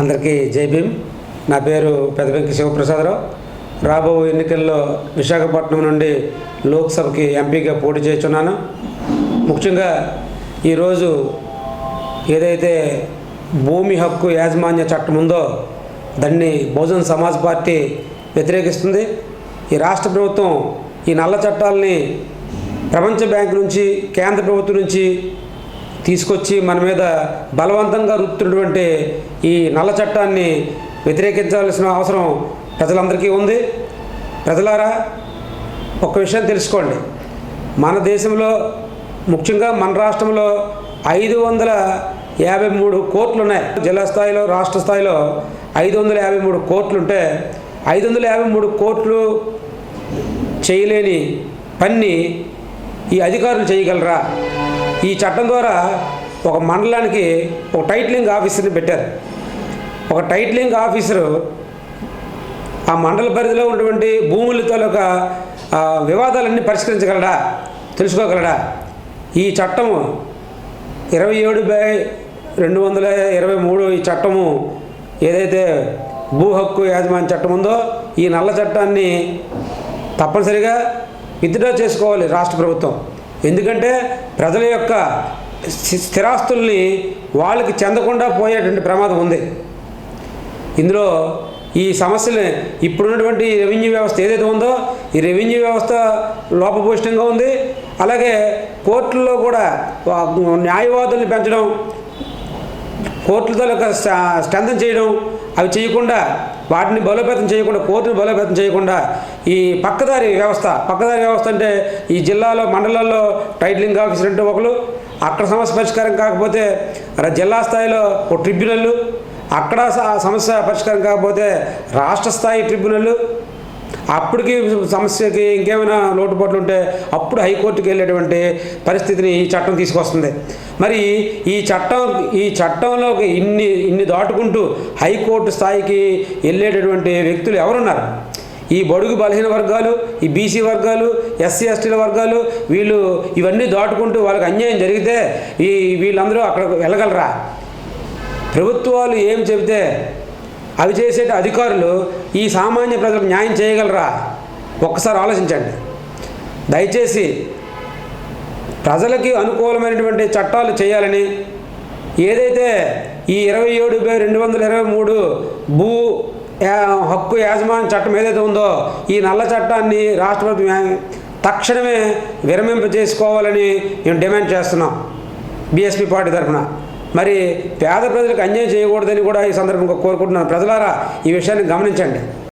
అందరికీ జై భీమ్. నా పేరు పెదవెంకి శివప్రసాదరావు. రాబో ఎన్నికల్లో విశాఖపట్నం నుండి లోక్సభకి ఎంపీగా పోటీ చేస్తున్నాను. ముఖ్యంగా ఈరోజు ఏదైతే భూమి హక్కు యాజమాన్య చట్టం ఉందో దాన్ని బహుజన్ సమాజ్ పార్టీ వ్యతిరేకిస్తుంది. ఈ రాష్ట్ర ప్రభుత్వం ఈ నల్ల చట్టాలని ప్రపంచ బ్యాంకు నుంచి కేంద్ర ప్రభుత్వం నుంచి తీసుకొచ్చి మన మీద బలవంతంగా రుతున్నటువంటి ఈ నల్ల చట్టాన్ని వ్యతిరేకించాల్సిన అవసరం ప్రజలందరికీ ఉంది. ప్రజలారా ఒక విషయం తెలుసుకోండి. మన దేశంలో ముఖ్యంగా మన రాష్ట్రంలో ఐదు వందల యాభై మూడు కోట్లు ఉన్నాయి జిల్లా స్థాయిలో రాష్ట్ర స్థాయిలో ఐదు వందల యాభై మూడు కోట్లు ఉంటే ఐదు వందల యాభై మూడు కోట్లు చేయలేని పని ఈ అధికారులు చేయగలరా? ఈ చట్టం ద్వారా ఒక మండలానికి ఒక టైటిలింగ్ ఆఫీసర్ని పెట్టారు. ఒక టైటిలింగ్ ఆఫీసరు ఆ మండల పరిధిలో ఉన్నటువంటి భూములతో ఒక వివాదాలన్నీ పరిష్కరించగలడా? తెలుసుకోగలడా? ఈ చట్టము ఇరవై ఏడు బై రెండు వందల ఇరవై మూడు ఈ చట్టము ఏదైతే భూ హక్కు యాజమాన్య చట్టం ఉందో ఈ నల్ల చట్టాన్ని తప్పనిసరిగా విత్డ్రా చేసుకోవాలి రాష్ట్ర ప్రభుత్వం. ఎందుకంటే ప్రజల యొక్క స్థి- స్థిరాస్తుల్ని వాళ్ళకి చెందకుండా పోయేటువంటి ప్రమాదం ఉంది. ఇందులో ఈ సమస్యలు ఇప్పుడున్నటువంటి రెవెన్యూ వ్యవస్థ ఏదైతే ఉందో ఈ రెవెన్యూ వ్యవస్థ లోపభూయిష్టంగా ఉంది. అలాగే కోర్టుల్లో కూడా న్యాయవాదుల్ని పెంచడం కోర్టుల యొక్క స్ట్రెంథన్ చేయడం అవి చేయకుండా వాటిని బలోపేతం చేయకుండా కోర్టుని బలోపేతం చేయకుండా ఈ పక్కదారి వ్యవస్థ పక్కదారి వ్యవస్థ అంటే ఈ జిల్లాలో మండలాల్లో టైటిలింగ్ ఆఫీసర్ అంటే ఒకరు అక్కడ సమస్య పరిష్కారం కాకపోతే జిల్లా స్థాయిలో ఒక ట్రిబ్యునల్ అక్కడ స- సమస్య పరిష్కారం కాకపోతే రాష్ట్ర స్థాయి ట్రిబ్యునల్ అప్పటికి సమస్యకి ఇంకేమైనా లోటుపాట్లు ఉంటే అప్పుడు హైకోర్టుకి వెళ్ళేటువంటి పరిస్థితిని ఈ చట్టం తీసుకొస్తుంది. మరి ఈ చట్టం ఈ చట్టంలోకి ఇన్ని ఇన్ని దాటుకుంటూ హైకోర్టు స్థాయికి వెళ్ళేటటువంటి వ్యక్తులు ఎవరున్నారు? ఈ బడుగు బలహీన వర్గాలు ఈ బీసీ వర్గాలు ఎస్సీ ఎస్టీల వర్గాలు వీళ్ళు ఇవన్నీ దాటుకుంటూ వాళ్ళకి అన్యాయం జరిగితే ఈ వీళ్ళందరూ అక్కడ వెళ్ళగలరా? ప్రభుత్వాలు ఏం చెబితే అవి చేసే అధికారులు ఈ సామాన్య ప్రజలకు న్యాయం చేయగలరా? ఒక్కసారి ఆలోచించండి. దయచేసి ప్రజలకి అనుకూలమైనటువంటి చట్టాలు చేయాలని ఏదైతే ఈ ఇరవై ఏడు బై రెండు వందల ఇరవై మూడు భూ హక్కు యాజమాన్య చట్టం ఏదైతే ఉందో ఈ నల్ల చట్టాన్ని రాష్ట్రపతి తక్షణమే విరమింప చేసుకోవాలని మేము డిమాండ్ చేస్తున్నాం. బీఎస్పీ పార్టీ తరఫున. మరి పేద ప్రజలకు అన్యాయం చేయకూడదని కూడా ఈ సందర్భంగా కోరుకుంటున్నాను. ప్రజలారా ఈ విషయాన్ని గమనించండి.